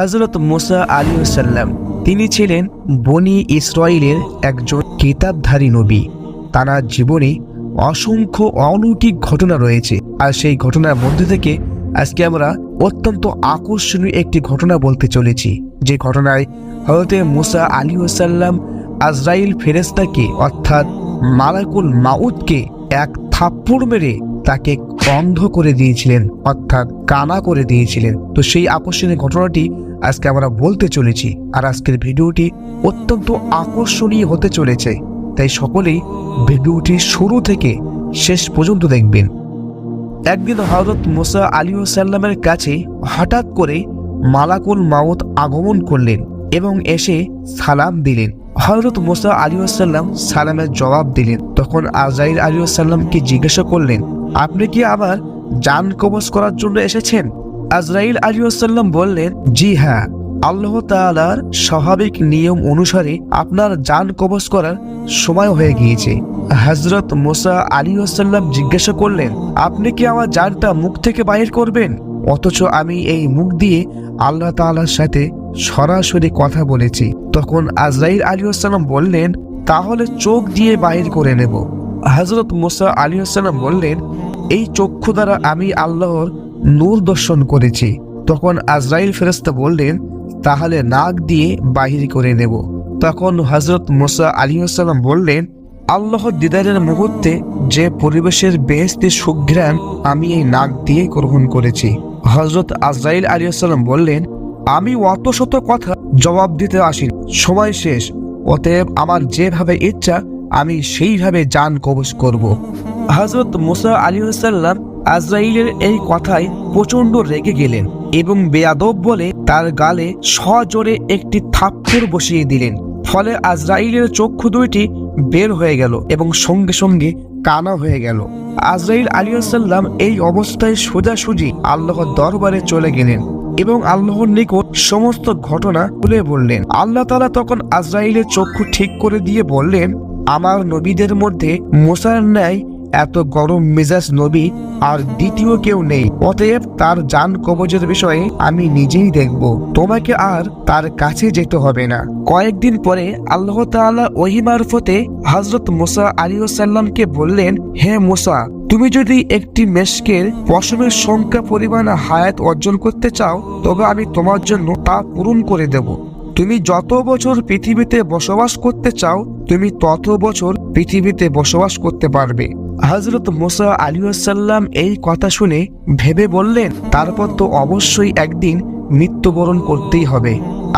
হজরত মুসা আলী সাল্লাম, তিনি ছিলেন বনি ইসরায়েলের একজন কিতাবধারী নবী। তার জীবনে অসংখ্য অলৌকিক ঘটনা রয়েছে আর সেই ঘটনার মধ্যে থেকে আজকে আমরা অত্যন্ত আকর্ষণীয় একটি ঘটনা বলতে চলেছি। যে ঘটনায় হজরতে মুসা আলী সাল্লাম আজরাইল ফেরেস্তাকে অর্থাৎ মালাকুল মাউদকে এক থাপ্পড় মেরে তাকে অন্ধ করে দিয়েছিলেন, অর্থাৎ কানা করে দিয়েছিলেন। তো সেই আকর্ষণীয় ঘটনাটি আজকে আমরা বলতে চলেছি, আর আজকের ভিডিওটি অত্যন্ত আকর্ষণীয় হতে চলেছে। তাই সকলেই ভিডিওটি শুরু থেকে শেষ পর্যন্ত দেখবেন। একদিন হজরত মুসা আলী সাল্লামের কাছে হঠাৎ করে মালাকুল মাউত আগমন করলেন এবং এসে সালাম দিলেন। হজরত মোসা আলী সাল্লাম সালামের জবাব দিলেন। তখন আজাইর আলী সাল্লামকে জিজ্ঞাসা করলেন, আপনি কি আবার যান কবজ করার জন্য এসেছেন? আজরাইল আলী সাল্লাম বললেন, জি হ্যাঁ। আল্লাহ তাআলার স্বাভাবিক নিয়ম অনুসারে আপনার যান কবজ করার সময় হয়ে গিয়েছে। হজরত মোসা আলী সাল্লাম জিজ্ঞাসা করলেন, আপনি কি আমার যানটা মুখ থেকে বাইর করবেন? অথচ আমি এই মুখ দিয়ে আল্লাহ তাআলার সাথে সরাসরি কথা বলেছি। তখন আজরাইল আলী সাল্লাম বললেন, তাহলে চোখ দিয়ে বাহির করে নেব। হজরত মোসা আলী সাল্লাম বললেন, এই চক্ষু দ্বারা আমি আল্লাহর নূর দর্শন করেছি। তখন আজরাইল ফেরেস্তা বললেন, তাহলে নাক দিয়ে বাহির করে নেব। তখন হজরত মোসা আলী সাল্লাম বললেন, আল্লাহর দিদারের মুহূর্তে যে পরিবেশের বেহেস্তে সুঘ্রাণ আমি এই নাক দিয়ে গ্রহণ করেছি। হজরত আজরাইল আলী সাল্লাম বললেন আমি অত শত কথা জবাব দিতে আসি সময় শেষ। অতএব আমার যেভাবে ইচ্ছা, আমি সেইভাবে যান কবজ করব। হজরত মুসা আলী সাল্লাম আজরাইলের এই কথায় প্রচণ্ড রেগে গেলেন এবং বেয়াদব বলে তার গালে সজোরে একটি থাপ্পড় বসিয়ে দিলেন। ফলে আজরাইলের চক্ষু দুইটি বের হয়ে গেল এবং সঙ্গে সঙ্গে কানা হয়ে গেল। আজরাইল আলী সাল্লাম এই অবস্থায় সোজাসুজি আল্লাহর দরবারে চলে গেলেন। এবং আল্লাহর নিকট সমস্ত ঘটনা খুলে বললেন। আল্লাহ তালা তখন আজরাইলের চক্ষু ঠিক করে দিয়ে বললেন, আমার নবীদের মধ্যে মোসার ন্যায় এত গরম মেজাজ নবী আর দ্বিতীয় কেউ নেই। অতএব তার যান কবজের বিষয়ে আমি নিজেই দেখব। তোমাকে আর তার কাছে যেতে হবে না। কয়েকদিন পরে আল্লাহ তাআলা ওহি মারফতে হজরত মোসা আলী সাল্লামকে বললেন, হে মোসা তুমি যদি একটি মেশকের পশমের সংখ্যা, পরিমাণ হায়াত অর্জন করতে চাও, তবে আমি তোমার জন্য তা পূরণ করে দেব। তুমি যত বছর পৃথিবীতে বসবাস করতে চাও, তুমি তত বছর পৃথিবীতে বসবাস করতে পারবে। হজরত মোসা আলী সাল্লাম এই কথা শুনে ভেবে বললেন, তারপর তো অবশ্যই একদিন মৃত্যুবরণ করতেই হবে।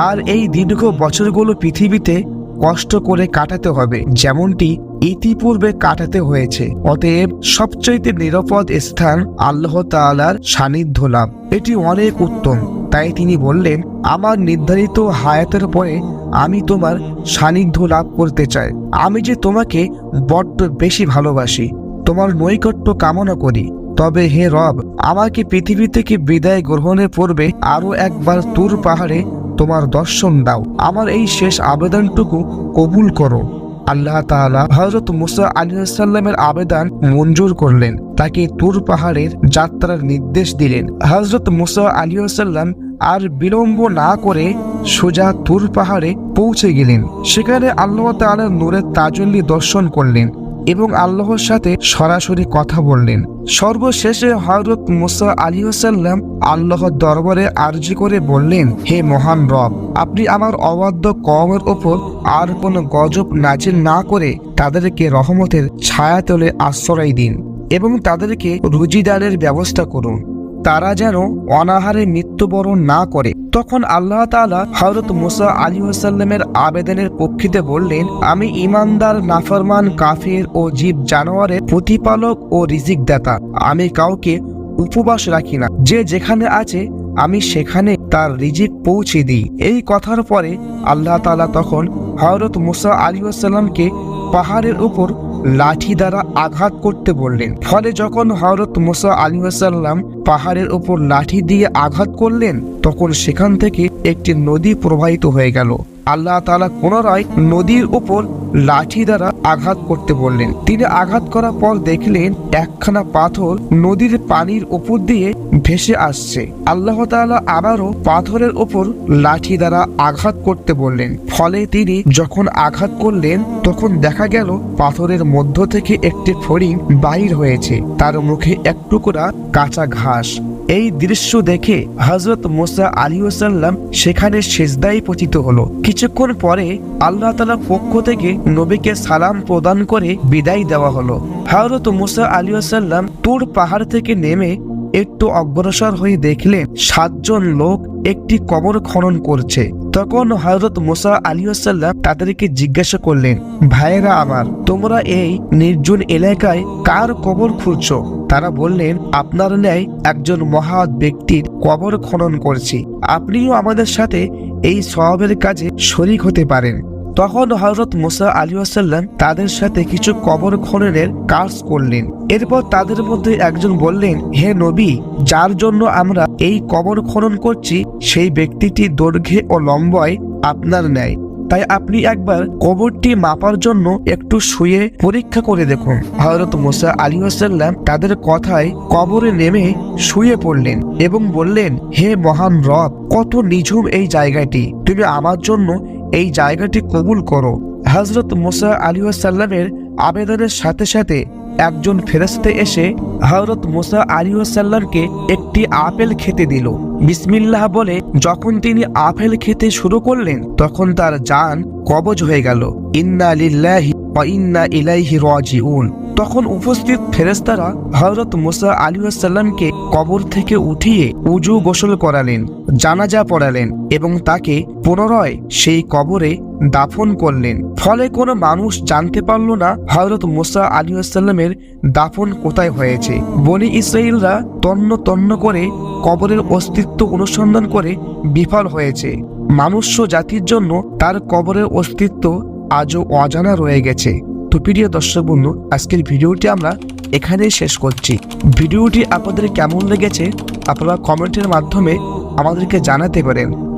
আর এই দীর্ঘ বছরগুলো পৃথিবীতে কষ্ট করে কাটাতে হবে, যেমনটি ইতিপূর্বে কাটাতে হয়েছে। অতএব সবচাইতে নিরাপদ স্থান আল্লাহ তাআলার সান্নিধ্য লাভ। এটি অনেক উত্তম। তাই তিনি বললেন, আমার নির্ধারিত হায়াতের পরে আমি তোমার সান্নিধ্য লাভ করতে চাই। আমি যে তোমাকে বড্ড বেশি ভালোবাসি, তোমার নৈকট্য কামনা করি। তবে হে রব, আমাকে পৃথিবী থেকে বিদায় গ্রহণের পূর্বে আরও একবার তুর পাহাড়ে তোমার দর্শন দাও। আমার এই শেষ আবেদনটুকু কবুল করো। আল্লাহ তালা হজরত মুসা আলী সাল্লামের আবেদন মঞ্জুর করলেন। তাকে তুর পাহাড়ের যাত্রার নির্দেশ দিলেন। হজরত মুসা আলী সাল্লাম আর বিলম্ব না করে সোজা তুর পাহাড়ে পৌঁছে গেলেন। সেখানে আল্লাহ তালা নূরের তাজল্লি দর্শন করলেন। এবং আল্লাহর সাথে সরাসরি কথা বললেন। সর্বশেষে হজরত মুসা আলী সাল্লাম আল্লাহর দরবারে আর্জি করে বললেন, হে মহান রব, আপনি আমার অবাধ্য কমের ওপর আর কোনো গজব নাজিল না করে তাদেরকে রহমতের ছায়াতলে আশ্রয় দিন এবং তাদেরকে রুজিদারের ব্যবস্থা করুন। তারা যেন অনাহারে মৃত্যুবরণ না করে। তখন আল্লাহ তাআলা হজরত মুসা আলী ওসাল্লামের আবেদনের পক্ষিতে বললেন, আমি ইমানদার নাফরমান, কাফির ও জীব জানোয়ারের প্রতিপালক ও রিজিক দাতা আমি কাউকে উপবাস রাখি না। যে যেখানে আছে, আমি সেখানে তার রিজিক পৌঁছে দিই। এই কথার পরে আল্লাহ তাআলা তখন হজরত মুসা আলী ওসাল্লামকে পাহাড়ের উপর লাঠি দ্বারা আঘাত করতে বললেন। ফলে যখন হজরত মুসা আলী সাল্লাম পাহাড়ের উপর লাঠি দিয়ে আঘাত করলেন তখন সেখান থেকে একটি নদী প্রবাহিত হয়ে গেল। আল্লাহ তাআলা পুনরায় নদীর উপর লাঠি দ্বারা আঘাত করতে বললেন। তিনি আঘাত করার পর দেখলেন একখানা পাথর নদীর পানির উপর দিয়ে ভেসে আসছে। আল্লাহ তাআলা আবারও পাথরের উপর লাঠি দ্বারা আঘাত করতে বললেন। ফলে তিনি যখন আঘাত করলেন, তখন দেখা গেল পাথরের মধ্য থেকে একটি ফড়িং বাহির হয়েছে। তার মুখে এক টুকরা কাঁচা ঘাস। এই দৃশ্য দেখে হজরত মোসা আলী ওসাল্লাম সেখানে সেজদাই পচিত হল। কিছুক্ষণ পরে আল্লাহ তালার পক্ষ থেকে নবীকে সালাম প্রদান করে বিদায় দেওয়া হলো। হজরত মোসা আলী ওসাল্লাম তুর পাহাড় থেকে নেমে একটু অগ্রসর হয়ে দেখলেন সাতজন লোক একটি কবর খনন করছে। তখন হজরত মোসা আলী আসাল্লাম তাদেরকে জিজ্ঞাসা করলেন, ভাইয়েরা আমার, তোমরা এই নির্জন এলাকায় কার কবর খুঁজছ? তারা বললেন, আপনার ন্যায় একজন মহা ব্যক্তির কবর খনন করছি। আপনিও আমাদের সাথে এই স্বভাবের কাজে শরিক হতে পারেন। তখন হজরত মুসা আলী আসাল্লাম তাদের সাথে কিছু কবর খননের কাজ করলেন। এরপর তাদের মধ্যে একজন বললেন, হে নবী, যার জন্য আমরা এই কবর খনন করছি, সেই ব্যক্তিটি দৈর্ঘ্যে ও লম্বায় আপনার ন্যায়। তাই আপনি একবার কবরটি মাপার জন্য একটু শুয়ে পরীক্ষা করে দেখুন। হজরত মুসা আলী আসাল্লাম তাদের কথায় কবরে নেমে শুয়ে পড়লেন এবং বললেন, হে মহান রব, কত নিঝুম এই জায়গাটি। তুমি আমার জন্য এই জায়গাটি কবুল করো। হজরত মুসা আলী সাল্লামের আবেদনের সাথে সাথে একজন ফেরস্তে এসে হজরত মুসা আলী সাল্লামকে একটি আপেল খেতে দিল। বিসমিল্লাহ বলে, যখন তিনি আপেল খেতে শুরু করলেন, তখন তার জান কবজ হয়ে গেল। ইন্না লিল্লাহি ইন্না ইলাইহি রাজিউন। তখন উপস্থিত ফেরেস্তারা হজরত মুসা আলী সাল্লামকে কবর থেকে উঠিয়ে উজু গোসল করালেন, জানাজা পড়ালেন এবং তাকে পুনরায় সেই কবরে দাফন করলেন। ফলে কোনো মানুষ জানতে পারল না হজরত মুসা আলী সাল্লামের দাফন কোথায় হয়েছে। বনি ইসরায়েলরা তন্ন তন্ন করে কবরের অস্তিত্ব অনুসন্ধান করে বিফল হয়েছে। মানুষ্য জাতির জন্য তার কবরের অস্তিত্ব আজও অজানা রয়ে গেছে। তো প্রিয় দর্শক বন্ধু, আজকের ভিডিওটি আমরা এখানেই শেষ করছি। ভিডিওটি আপনাদের কেমন লেগেছে, আপনারা কমেন্টের মাধ্যমে আমাদেরকে জানাতে পারেন।